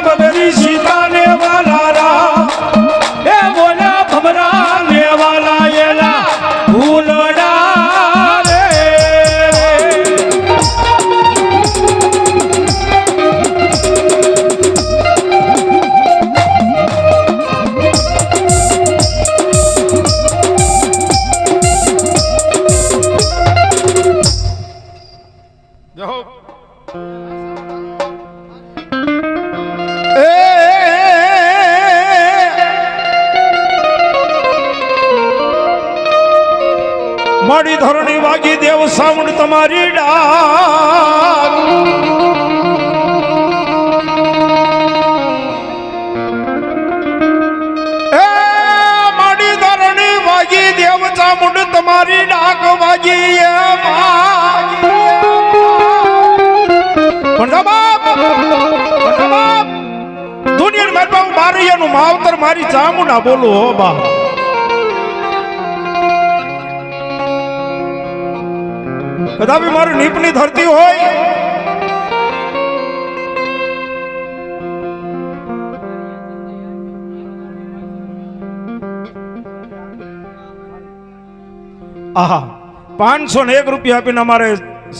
I'm Tampa Bay. મારી ધરણી વાગી દેવ sound તમારી ડાક. તમારી ડાક વાગી બાપ મારી માવતર મારી ચામુંડા બોલું હો બા કદાપી મારી નીપની ધરતી હોય. આહા, પાંચસો ને એક રૂપિયા આપીને અમારે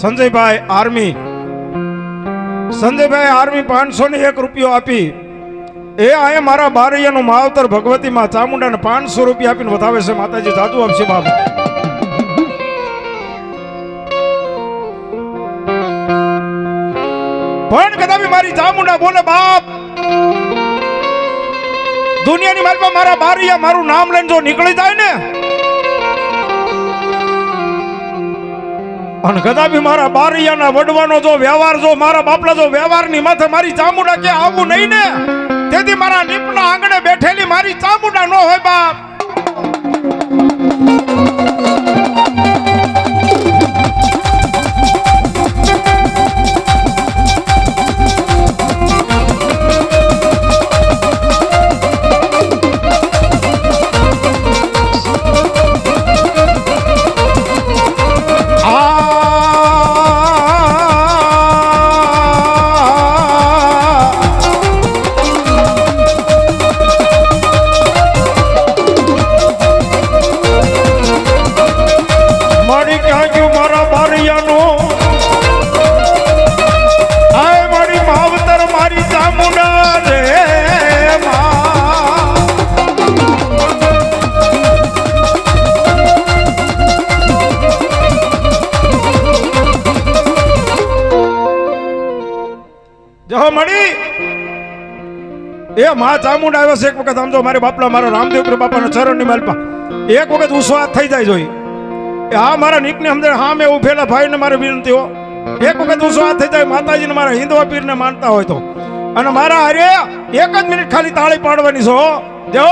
સંજયભાઈ આર્મી સંજયભાઈ આર્મી પાંચસો ને એક રૂપિયો આપી. એ આયા મારા બારૈયાનું માવતર ભગવતીમાં ચામુંડાને પાંચસો રૂપિયા આપીને વધાવે છે માતાજી જાદુ આપશે બાબા પણ કદાપી મારી ચામુંડા બોલે, બાપ, દુનિયાની મારી પાસે મારા બારીયા મારું નામ લઈને જો નીકળી જાય ને, અને કદાપી મારા બારીયાના વડવાનો જો વ્યવહાર, જો મારા બાપલા જો વ્યવહારની માથે મારી ચામુંડા કે આવું નહીં ને, તેથી મારા નીપના આંગણે બેઠેલી મારી ચામુંડા ન હોય, બાપ. એ માં ચામુંડા આવ્યો છે. એક વખત આમ જો મારે બાપલા મારો રામદેવ બાપાના ચરણની માલપા. એક વખત ઉસો થઈ જાય જોઈ. હા મારા નીકને અંદર હા મેં ઉભેલા ભાઈને મારે વિનંતી હો. એક વખત ઉસો થઈ જાય, માતાજીને મારા હિન્દવા પીરને માનતા હોય તો. અને મારા અરે એક જ મિનિટ ખાલી તાળી પાડવાની છો જો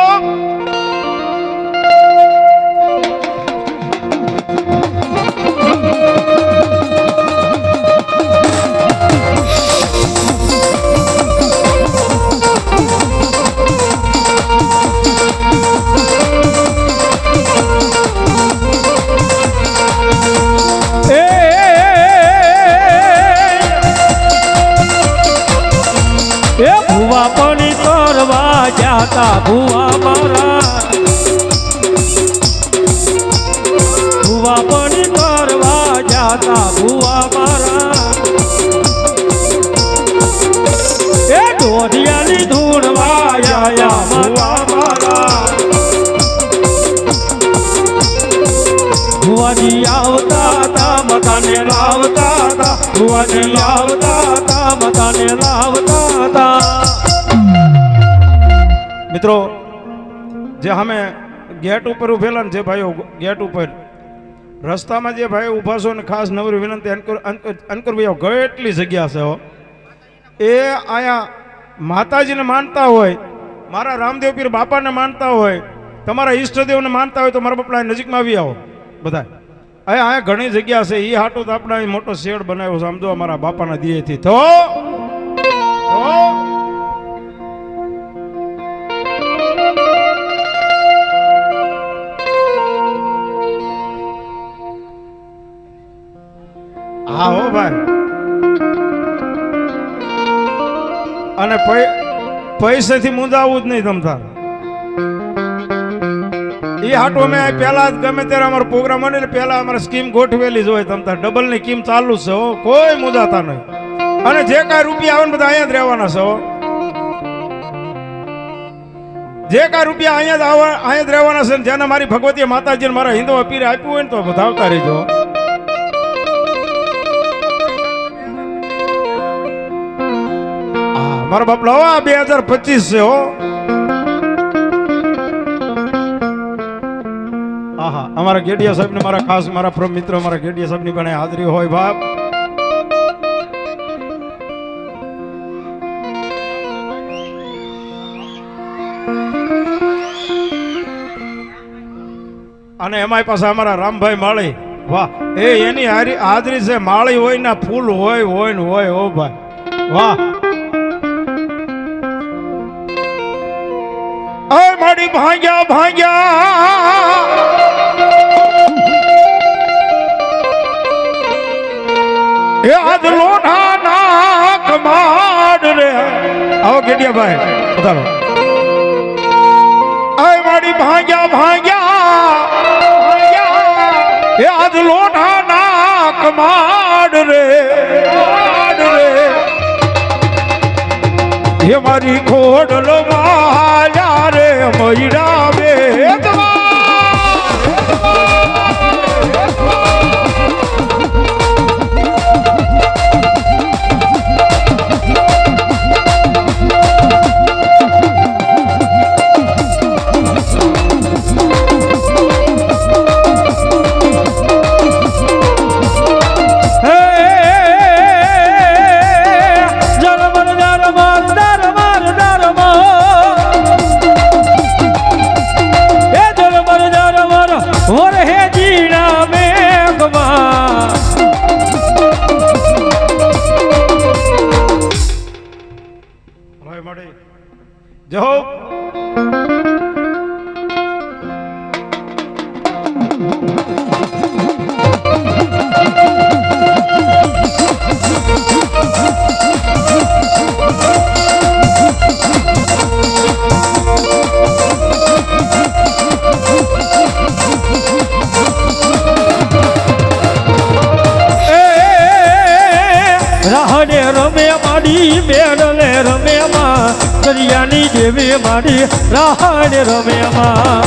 એ ભુવા પાણી કરવા જાતા ભુવા મારા. ભુવા પણ કરવા જાતા ભુવા મારા. એ ઢોરિયાની ધૂણવા આયા ભુવા મારા. ભુવાજી આવતા તા મતાને લાવતા તા ભુવાજી આવતા તા મતાને લાવતા મિત્રો, જે અમે ગેટ ઉપર ઉભેલા ને જે ભાઈઓ ગેટ ઉપર, રસ્તામાં જે ભાઈ ઊભા છો ને ખાસ નવરી વિનંતી અંકુર ભાઈઓ ગયો કેટલી જગ્યા છે હો. એ અહીંયા માતાજીને માનતા હોય, મારા રામદેવ પીર બાપાને માનતા હોય, તમારા ઈષ્ટદેવને માનતા હોય તો મારા બાપલા નજીકમાં આવી આવો બધા અહીંયા અહીંયા ઘણી જગ્યા છે એ હાટો તો આપણે મોટો શેડ બનાવ્યો છે. સમજો અમારા બાપાના દિયેથી તો હા, હો, ભાઈ. અને પૈસેથી મુંજાવું જ નહીં તમતા એ હાટો અમે પહેલા જ ગમે ત્યારે અમારો પ્રોગ્રામ બને એટલે પહેલા અમારે સ્કીમ ગોઠવેલી જ હોય તમતા ડબલની સ્કીમ ચાલુ છે, હો. કોઈ મુંજાતા નહીં. અને જે કાંઈ રૂપિયા આવે ને બધા અહીંયા જ રહેવાના છે, હો. જે કાંઈ રૂપિયા અહીંયા જ આવવા અહીંયા જ રહેવાના છે જેને મારી ભગવતી માતાજીને મારા હિન્દુ પીરે આપ્યું હોય ને તો વધાવતા રહેજો. મારા બાપ આ બે હજાર પચીસ છે, હો. આહા, અમારા ગેડિયા સાહેબ ને મારા ખાસ મારા પ્રમ મિત્ર મારા ગેડિયા સાહેબની પણ હાજરી હોય, બાપ. અને એમાંય પાસે અમારા રામભાઈ માળી. વાહ, એ એની હારી હાજરી છે, માળી હોય ને ફૂલ હોય હોય ને હોય ઓ ભાઈ. વાહ. ભાગ્યા ભાગ્યા. એ આજ લોઢા નાક માડ રે. આવો કેડિયા ભાઈ પધારો આય મારી ભાગ્યા ભાગ્યા. એ આજ લોઢા નાક માડ રે હે મારી ખોડલ માયા રે મૈડા ભાઈ મળી દરિયાની દેવી મારી રાહણ રમે માં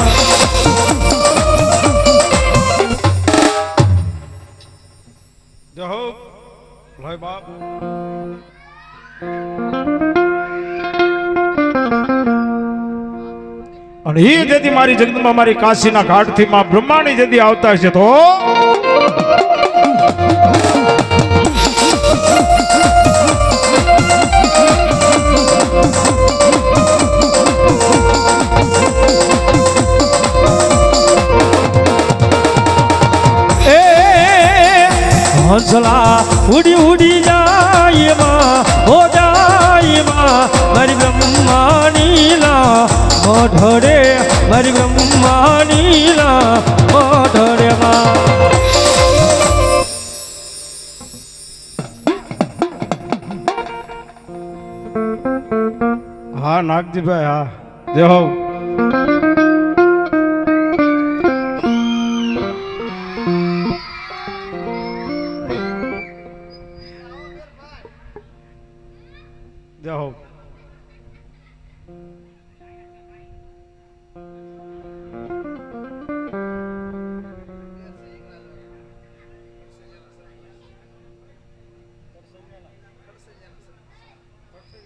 ભાઈ બાપ. અને એ જેથી મારી જગદંબા મારી કાશીના ઘાટથી માં બ્રહ્માની જેથી આવતા છે તો હંસલા ઉડી ઉડી જાય માં, હો જાય માં, મારી બ્રહ્માનીલા મઢડે મારી બ્રહ્માનીલા મઢડે માં. હા, નાગજીભાઈ, હા, જય હો. જય હો